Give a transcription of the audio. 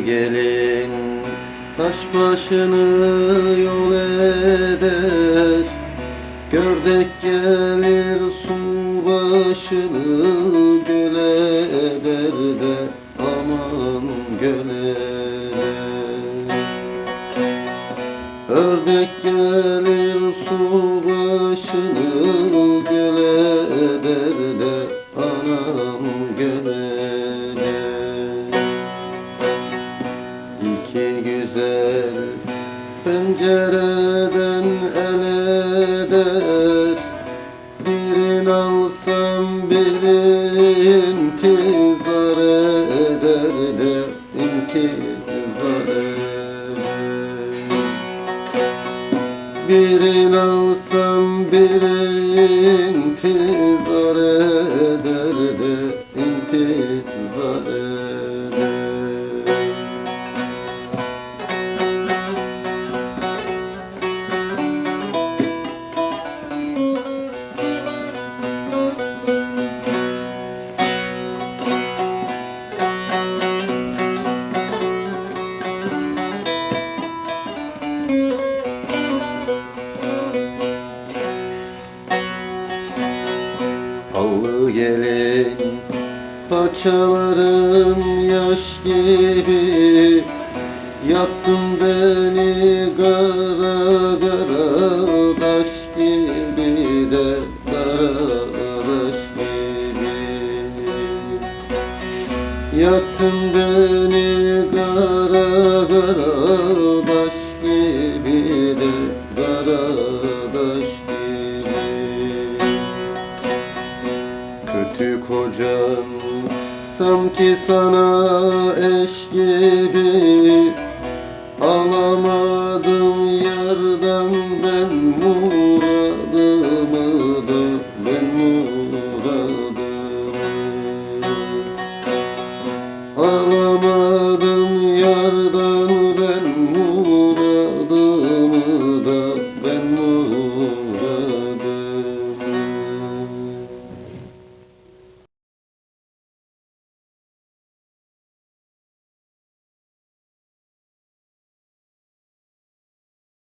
gelin Taş başını yol eder. Gördek gelir su başını göle eder de aman göle. Ördek gelir su başını göle eder. Güzel. Pencereden el eder Birini alsam biri intizar eder de intizar eder Birini alsam biri intizar eder Allı gelin paçalarım yaş gibi. Yaktın beni kara kara taş gibi de kara taş gibi. Yaktın beni kara kara taş gibi de kara kocam. Sanki sana eş gibi Alamadım yerden ben muradımı Ben muradımı. Alamadım yerden ben muradımı.